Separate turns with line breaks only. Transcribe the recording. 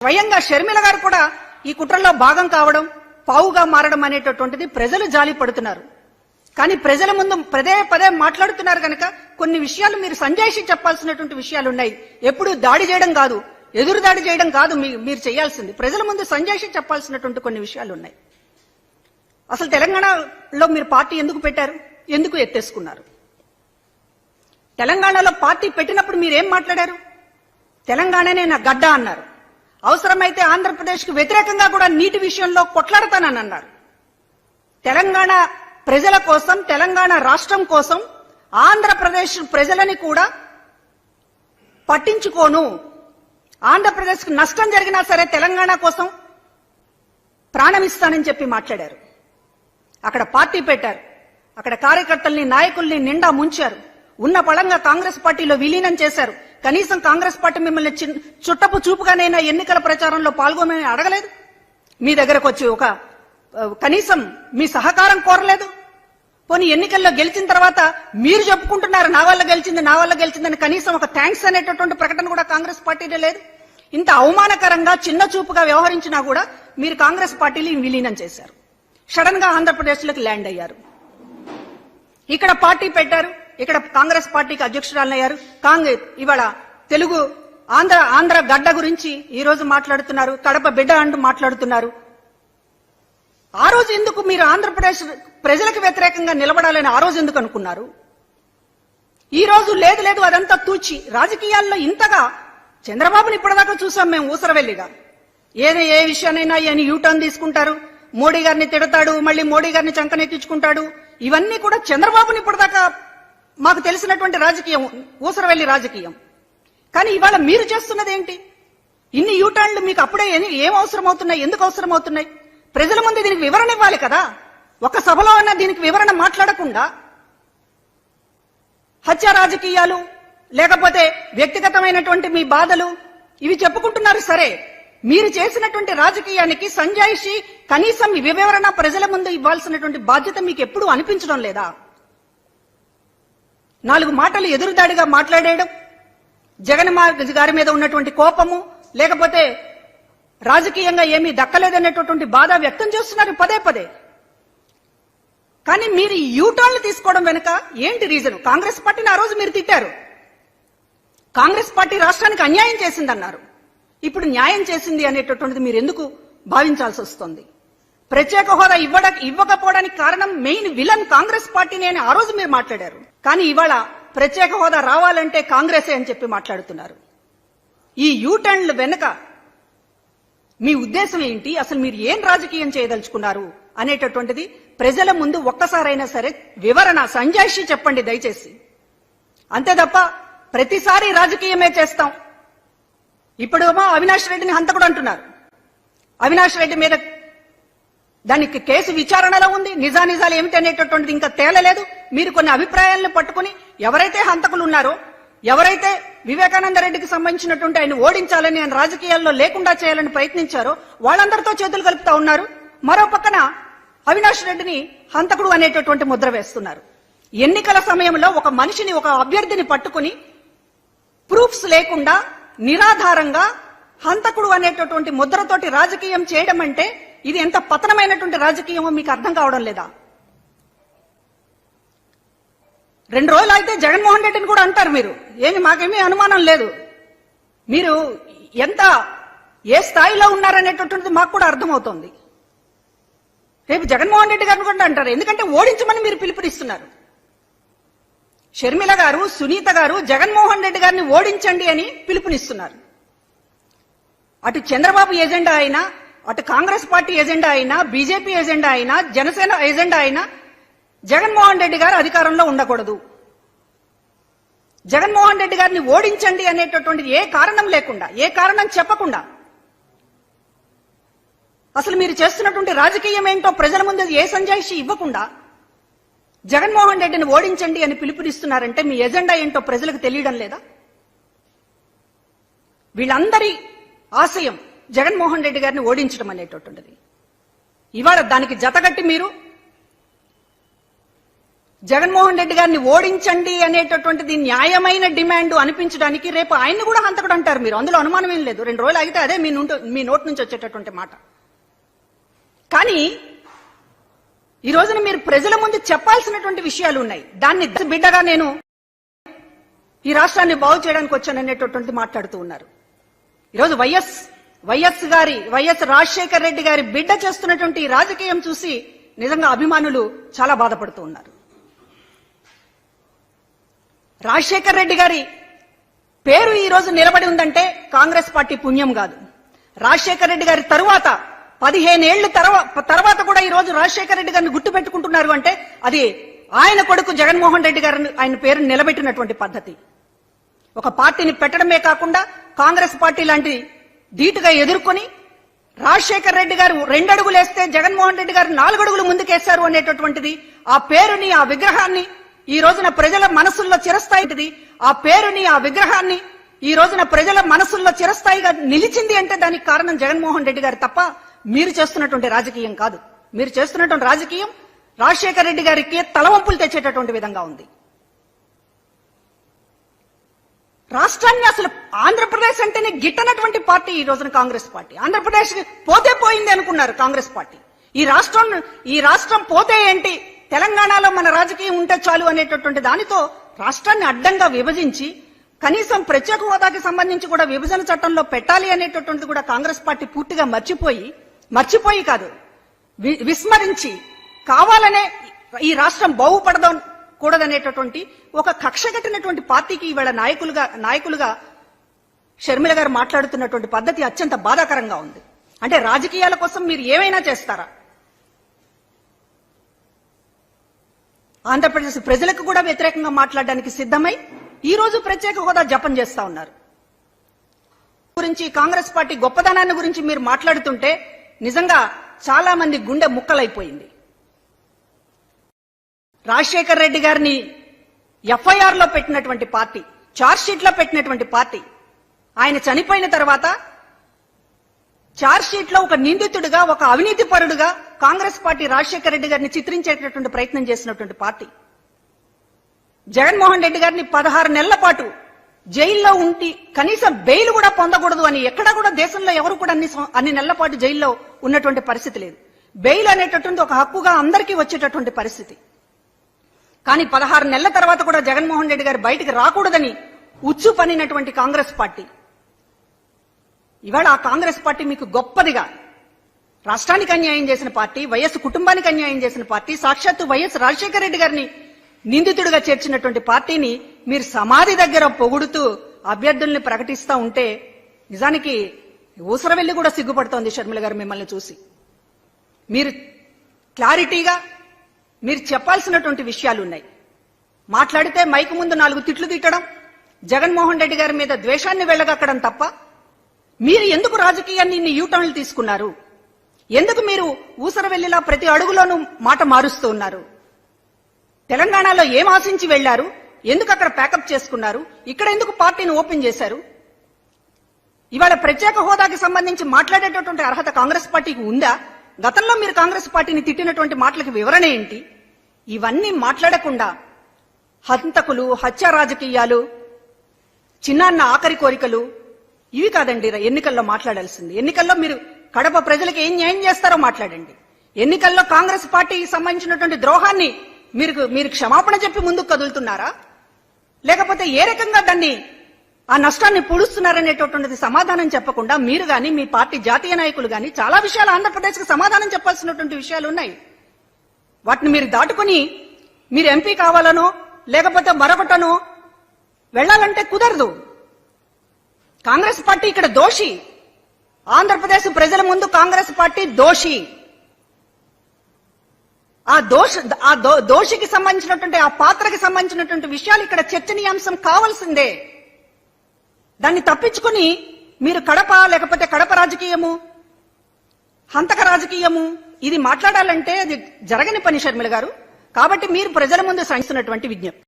స్వయంగా షర్మిల గారు కూడా ఈ కుట్రలో భాగం కావడం పావుగా మారడం అనేటటువంటిది ప్రజలు జాలి పడుతున్నారు. కానీ ప్రజల ముందు పదే పదే మాట్లాడుతున్నారు కనుక కొన్ని విషయాలు మీరు సంజాయిషి చెప్పాల్సినటువంటి విషయాలు ఉన్నాయి ఎప్పుడు దాడి చేయడం కాదు ఎదురు దాడి చేయడం కాదు మీ- మీరు చేయాల్సింది. ప్రజల ముందు సంజాయిషి చెప్పాల్సినటువంటి కొన్ని విషయాలు ఉన్నాయి అసలు తెలంగాణలో మీరు పార్టీ ఎందుకు పెట్టారు? ఎందుకు ఎత్తేసుకున్నారు? తెలంగాణలో పార్టీ పెట్టినప్పుడు మీరేం మాట్లాడారు? తెలంగాణనే నా గడ్డ అన్నారు. అవసరమైతే ఆంధ్రప్రదేశ్కు వ్యతిరేకంగా కూడా నీటి విషయంలో కొట్లాడతానని అన్నారు తెలంగాణ ప్రజల కోసం తెలంగాణ రాష్ట్రం కోసం ఆంధ్రప్రదేశ్ ప్రజలని కూడా పట్టించుకోను. ఆంధ్రప్రదేశ్కు నష్టం జరిగినా సరే తెలంగాణ కోసం ప్రాణమిస్తానని చెప్పి మాట్లాడారు. అక్కడ పార్టీ పెట్టారు. అక్కడ కార్యకర్తల్ని నాయకుల్ని నిండా ముంచారు. ఉన్న పళంగా కాంగ్రెస్ పార్టీలో విలీనం చేశారు. కనీసం కాంగ్రెస్ పార్టీ మిమ్మల్ని చుట్టపు చూపుగానైనా ఎన్నికల ప్రచారంలో పాల్గొనని అడగలేదు? మీ దగ్గరకు వచ్చి ఒక కనీసం మీ సహకారం కోరలేదు? పోనీ ఎన్నికల్లో గెలిచిన తర్వాత మీరు చెప్పుకుంటున్నారు నా వల్ల గెలిచింది నా వల్ల గెలిచిందని కనీసం ఒక థ్యాంక్స్ అనేటటువంటి ప్రకటన కూడా కాంగ్రెస్ పార్టీలో లేదు. ఇంత అవమానకరంగా చిన్న చూపుగా వ్యవహరించినా కూడా మీరు కాంగ్రెస్ పార్టీని విలీనం చేశారు. సడన్గా ఆంధ్రప్రదేశ్లోకి ల్యాండ్ అయ్యారు. ఇక్కడ పార్టీ పెట్టారు. ఇక్కడ కాంగ్రెస్ పార్టీకి అధ్యక్షురాలయ్యారు కాంగ్రెస్ ఇవాళ తెలుగు ఆంధ్ర ఆంధ్ర గడ్డ గురించి ఈ రోజు మాట్లాడుతున్నారు. కడప బిడ్డ అంటూ మాట్లాడుతున్నారు. ఆ రోజు ఎందుకు మీరు ఆంధ్రప్రదేశ్ ప్రజలకు వ్యతిరేకంగా నిలబడాలని ఆ రోజు ఎందుకు అనుకున్నారు? ఈ రోజు లేదు లేదు అదంతా తూచి రాజకీయాల్లో ఇంతగా చంద్రబాబుని ఇప్పటిదాకా చూసాం మేము ఊసరవెల్లిగా. ఏదో ఏ విషయానైనా ఆయన యూటర్న్ తీసుకుంటారు. మోడీ గారిని తిడతాడు మళ్ళీ మోడీ గారిని చంకనెక్కించుకుంటాడు ఇవన్నీ కూడా చంద్రబాబుని ఇప్పటిదాకా మాకు తెలిసినటువంటి రాజకీయం ఊసరవెల్లి రాజకీయం. కానీ ఇవాళ మీరు చేస్తున్నది ఏంటి? ఇన్ని యూటర్న్లు మీకు అప్పుడే ఏం అవసరం అవుతున్నాయి ఎందుకు అవసరం అవుతున్నాయి ప్రజల ముందు దీనికి వివరణ ఇవ్వాలి కదా? ఒక సభలో అన్న దీనికి వివరణ మాట్లాడకుండా హత్య రాజకీయాలు లేకపోతే వ్యక్తిగతమైనటువంటి మీ బాధలు ఇవి చెప్పుకుంటున్నారు సరే. మీరు చేసినటువంటి రాజకీయానికి సంజాయిషి కనీసం వివరణ ప్రజల ముందు ఇవ్వాల్సినటువంటి బాధ్యత మీకు ఎప్పుడూ అనిపించడం లేదా? నాలుగు మాటలు ఎదురుదాడిగా మాట్లాడేయడం జగన్ గారి మీద ఉన్నటువంటి కోపము లేకపోతే రాజకీయంగా ఏమీ దక్కలేదనేటటువంటి బాధ వ్యక్తం చేస్తున్నారు పదే పదే. కానీ మీరు యూటర్న్లు తీసుకోవడం వెనుక ఏంటి రీజన్? కాంగ్రెస్ పార్టీని ఆ రోజు మీరు తిట్టారు. కాంగ్రెస్ పార్టీ రాష్ట్రానికి అన్యాయం చేసిందన్నారు. ఇప్పుడు న్యాయం చేసింది అనేటటువంటిది మీరు ఎందుకు భావించాల్సి వస్తుంది? ప్రత్యేక హోదా ఇవ్వడ ఇవ్వకపోవడానికి కారణం మెయిన్ విలన్ కాంగ్రెస్ పార్టీని అని ఆ రోజు మీరు మాట్లాడారు. కానీ ఇవాళ ప్రత్యేక హోదా రావాలంటే కాంగ్రెసే అని చెప్పి మాట్లాడుతున్నారు. ఈ యూటర్న్లు వెనుక మీ ఉద్దేశం ఏంటి? అసలు మీరు ఏం రాజకీయం చేయదలుచుకున్నారు? అనేటటువంటిది ప్రజల ముందు ఒక్కసారైనా సరే వివరణ సంజాయిషి చెప్పండి దయచేసి. అంతే తప్ప ప్రతిసారి రాజకీయమే చేస్తాం. ఇప్పుడేమో అవినాష్ రెడ్డిని హంతకుడు అంటున్నారు. అవినాష్ రెడ్డి మీద దానికి కేసు విచారణలో ఉంది. నిజానిజాలు ఏమిటి అనేటటువంటిది ఇంకా తేలలేదు. మీరు కొన్ని అభిప్రాయాలను పట్టుకుని ఎవరైతే హంతకులు ఉన్నారో ఎవరైతే వివేకానంద రెడ్డికి సంబంధించినటువంటి ఆయన ఓడించాలని ఆయన రాజకీయాల్లో లేకుండా చేయాలని ప్రయత్నించారో వాళ్ళందరితో చేతులు కలుపుతా ఉన్నారు. మరో పక్కన అవినాష్ రెడ్డిని హంతకుడు అనేటటువంటి ముద్ర వేస్తున్నారు. ఎన్నికల సమయంలో ఒక మనిషిని ఒక అభ్యర్థిని పట్టుకుని ప్రూఫ్స్ లేకుండా నిరాధారంగా హంతకుడు అనేటటువంటి ముద్రతోటి రాజకీయం చేయడం అంటే ఇది ఎంత పతనమైనటువంటి రాజకీయమో మీకు అర్థం కావడం లేదా? రెండు రోజులు అయితే జగన్మోహన్ రెడ్డిని కూడా అంటారు మీరు. ఏమి మాకేమీ అనుమానం లేదు. మీరు ఎంత ఏ స్థాయిలో ఉన్నారనేటటువంటిది మాకు కూడా అర్థమవుతోంది. రేపు జగన్మోహన్ రెడ్డి గారిని కూడా అంటారు. ఎందుకంటే ఓడించమని మీరు పిలుపునిస్తున్నారు. షర్మిల గారు సునీత గారు జగన్మోహన్ రెడ్డి గారిని ఓడించండి అని పిలుపునిస్తున్నారు. అటు చంద్రబాబు ఎజెండా అయినా అటు కాంగ్రెస్ పార్టీ ఎజెండా అయినా బీజేపీ ఎజెండా అయినా జనసేన ఎజెండా అయినా జగన్మోహన్ రెడ్డి గారు అధికారంలో ఉండకూడదు. జగన్మోహన్ రెడ్డి గారిని ఓడించండి అనేటటువంటిది ఏ కారణం లేకుండా ఏ కారణం చెప్పకుండా అసలు మీరు చేస్తున్నటువంటి రాజకీయం ఏంటో ప్రజల ముందు ఏ సంజాయిషి ఇవ్వకుండా జగన్మోహన్ రెడ్డిని ఓడించండి అని పిలుపునిస్తున్నారంటే మీ ఎజెండా ఏంటో ప్రజలకు తెలియడం లేదా? వీళ్ళందరి ఆశయం జగన్మోహన్ రెడ్డి గారిని ఓడించడం అనేటటువంటిది. ఇవాళ దానికి జతగట్టి మీరు జగన్మోహన్ రెడ్డి గారిని ఓడించండి అనేటటువంటిది న్యాయమైన డిమాండ్ అనిపించడానికి రేపు ఆయన్ని కూడా హంతకుడు అంటారు మీరు. అందులో అనుమానం ఏం లేదు. రెండు రోజులు ఆగితే అదే మీ నుండి మీ నోట్ నుంచి వచ్చేటటువంటి మాట. కానీ ఈ రోజున మీరు ప్రజల ముందు చెప్పాల్సినటువంటి విషయాలు ఉన్నాయి. దాన్ని బిడ్డగా నేను ఈ రాష్ట్రాన్ని బాగు చేయడానికి వచ్చాననేటటువంటి మాట్లాడుతూ ఉన్నారు. ఈరోజు వైఎస్ వైఎస్ గారి వైఎస్ రాజశేఖర్ రెడ్డి గారి బిడ్డ చేస్తున్నటువంటి ఈ రాజకీయం చూసి నిజంగా అభిమానులు చాలా బాధపడుతూ ఉన్నారు. రాజశేఖర్ రెడ్డి గారి పేరు ఈరోజు నిలబడి ఉందంటే కాంగ్రెస్ పార్టీ పుణ్యం కాదు. రాజశేఖర్ రెడ్డి గారి తరువాత పదిహేనేళ్ళ తర్వాత తర్వాత కూడా ఈ రోజు రాజశేఖర్ రెడ్డి గారిని గుర్తు పెట్టుకుంటున్నారు అంటే అది ఆయన కొడుకు జగన్మోహన్ రెడ్డి గారిని ఆయన పేరు నిలబెట్టినటువంటి పద్ధతి. ఒక పార్టీని పెట్టడమే కాకుండా కాంగ్రెస్ పార్టీ లాంటి ధీటుగా ఎదుర్కొని రాజశేఖర్ రెడ్డి గారు రెండు వేస్తే జగన్మోహన్ రెడ్డి గారు నాలుగు అడుగులు ముందుకేశారు అనేటటువంటిది ఆ పేరుని ఆ విగ్రహాన్ని ఈ రోజున ప్రజల మనసుల్లో చిరస్థాయిది ఆ పేరుని ఆ విగ్రహాన్ని ఈ రోజున ప్రజల మనసుల్లో చిరస్థాయిగా నిలిచింది అంటే దానికి కారణం జగన్మోహన్ రెడ్డి గారు తప్ప మీరు చేస్తున్నటువంటి రాజకీయం కాదు. మీరు చేస్తున్నటువంటి రాజకీయం రాజశేఖర రెడ్డి గారికి తలవంపులు తెచ్చేటటువంటి విధంగా ఉంది. రాష్ట్రాన్ని అసలు ఆంధ్రప్రదేశ్ అంటేనే గిట్టనటువంటి పార్టీ ఈ రోజున కాంగ్రెస్ పార్టీ. ఆంధ్రప్రదేశ్ పోతే పోయింది అనుకున్నారు కాంగ్రెస్ పార్టీ. ఈ రాష్ట్రం ఈ రాష్ట్రం పోతే ఏంటి? తెలంగాణలో మన రాజకీయం ఉంటే చాలు అనేటటువంటి దానితో రాష్ట్రాన్ని అడ్డంగా విభజించి కనీసం ప్రత్యేక హోదాకి సంబంధించి కూడా విభజన చట్టంలో పెట్టాలి అనేటటువంటిది కూడా కాంగ్రెస్ పార్టీ పూర్తిగా మర్చిపోయి మర్చిపోయి కాదు. వి- విస్మరించి కావాలనే ఈ రాష్ట్రం బాగుపడదాం కూడదనేటటువంటి ఒక కక్ష కట్టినటువంటి పార్టీకి ఈవేళ నాయకులుగా నాయకులుగా షర్మిల గారు మాట్లాడుతున్నటువంటి పద్ధతి అత్యంత బాధాకరంగా ఉంది. అంటే రాజకీయాల కోసం మీరు ఏమైనా చేస్తారా? ఆంధ్రప్రదేశ్ ప్రజలకు కూడా వ్యతిరేకంగా మాట్లాడడానికి సిద్ధమై ఈ రోజు ప్రత్యేక హోదా జపం చేస్తా ఉన్నారు. గురించి కాంగ్రెస్ పార్టీ గొప్పదనాన్ని గురించి మీరు మాట్లాడుతుంటే నిజంగా చాలా మంది గుండె ముక్కలైపోయింది. రాజశేఖర్ రెడ్డి గారిని ఎఫ్ఐఆర్లో పెట్టినటువంటి పార్టీ చార్జ్ షీట్లో పెట్టినటువంటి పార్టీ ఆయన చనిపోయిన తర్వాత షీట్లో ఒక నిందితుడిగా ఒక అవినీతి పరుడుగా కాంగ్రెస్ పార్టీ రాజశేఖర రెడ్డి గారిని చిత్రించేటటువంటి ప్రయత్నం చేసినటువంటి పార్టీ. జగన్మోహన్ రెడ్డి గారిని పదహారు నెలల పాటు జైల్లో ఉండి కనీసం బెయిల్ కూడా పొందకూడదు అని ఎక్కడా కూడా దేశంలో ఎవరు కూడా అన్ని అన్ని నెలల పాటు జైల్లో ఉన్నటువంటి పరిస్థితి లేదు. బెయిల్ అనేటటువంటి ఒక హక్కుగా అందరికీ వచ్చేటటువంటి పరిస్థితి. కానీ పదహారు నెలల తర్వాత కూడా జగన్మోహన్ రెడ్డి గారు బయటికి రాకూడదని ఉచ్చు పనినటువంటి కాంగ్రెస్ పార్టీ ఇవాళ ఆ కాంగ్రెస్ పార్టీ మీకు గొప్పదిగా. రాష్ట్రానికి అన్యాయం చేసిన పార్టీ వైఎస్ కుటుంబానికి అన్యాయం చేసిన పార్టీ సాక్షాత్తు వైఎస్ రాజశేఖర రెడ్డి గారిని నిందితుడిగా చేర్చినటువంటి పార్టీని మీరు సమాధి దగ్గర పొగుడుతూ అభ్యర్థుల్ని ప్రకటిస్తూ ఉంటే నిజానికి ఊసరవెల్లి కూడా సిగ్గుపడుతోంది షర్మిల గారు మిమ్మల్ని చూసి. మీరు క్లారిటీగా మీరు చెప్పాల్సినటువంటి విషయాలు ఉన్నాయి. మాట్లాడితే మైకు ముందు నాలుగు తిట్లు తిట్టడం జగన్మోహన్ రెడ్డి గారి మీద ద్వేషాన్ని వెళ్ళగక్కడం తప్ప మీరు ఎందుకు రాజకీయాన్ని ఇన్ని యూటర్న్లు తీసుకున్నారు? ఎందుకు మీరు ఊసర వెళ్ళేలా ప్రతి అడుగులోనూ మాట మారుస్తూ ఉన్నారు? తెలంగాణలో ఏం ఆశించి వెళ్ళారు? ఎందుకు అక్కడ ప్యాకప్ చేసుకున్నారు? ఇక్కడ ఎందుకు పార్టీని ఓపెన్ చేశారు? ఇవాళ ప్రత్యేక హోదాకి సంబంధించి మాట్లాడేటటువంటి అర్హత కాంగ్రెస్ పార్టీకి ఉందా? గతంలో మీరు కాంగ్రెస్ పార్టీని తిట్టినటువంటి మాటలకు వివరణ ఏంటి? ఇవన్నీ మాట్లాడకుండా హంతకులు హత్య రాజకీయాలు చిన్నాన్న ఆఖరి కోరికలు ఇవి కాదండి ఎన్నికల్లో మాట్లాడాల్సింది. ఎన్నికల్లో మీరు కడప ప్రజలకు ఏం న్యాయం చేస్తారో మాట్లాడండి. ఎన్నికల్లో కాంగ్రెస్ పార్టీకి సంబంధించినటువంటి ద్రోహాన్ని మీరు మీరు క్షమాపణ చెప్పి ముందుకు కదులుతున్నారా? లేకపోతే ఏ రకంగా దాన్ని ఆ నష్టాన్ని పూడుస్తున్నారనేటటువంటిది సమాధానం చెప్పకుండా మీరు గాని మీ పార్టీ జాతీయ నాయకులు గాని చాలా విషయాలు ఆంధ్రప్రదేశ్కి సమాధానం చెప్పాల్సినటువంటి విషయాలు ఉన్నాయి. వాటిని మీరు దాటుకుని మీరు ఎంపీ కావాలనో లేకపోతే మరొకటనో వెళ్ళాలంటే కుదరదు. కాంగ్రెస్ పార్టీ ఇక్కడ దోషి. ఆంధ్రప్రదేశ్ ప్రజల ముందు కాంగ్రెస్ పార్టీ దోషి. ఆ దోష ఆ దోషికి సంబంధించినటువంటి ఆ పాత్రకి సంబంధించినటువంటి విషయాలు ఇక్కడ చర్చనీయాంశం కావాల్సిందే. దాన్ని తప్పించుకుని మీరు కడప లేకపోతే కడప రాజకీయము హంతక రాజకీయము ఇది మాట్లాడాలంటే అది జరగని పని షర్మిల గారు. కాబట్టి మీరు ప్రజల ముందు సహిస్తున్నటువంటి విజ్ఞప్తి.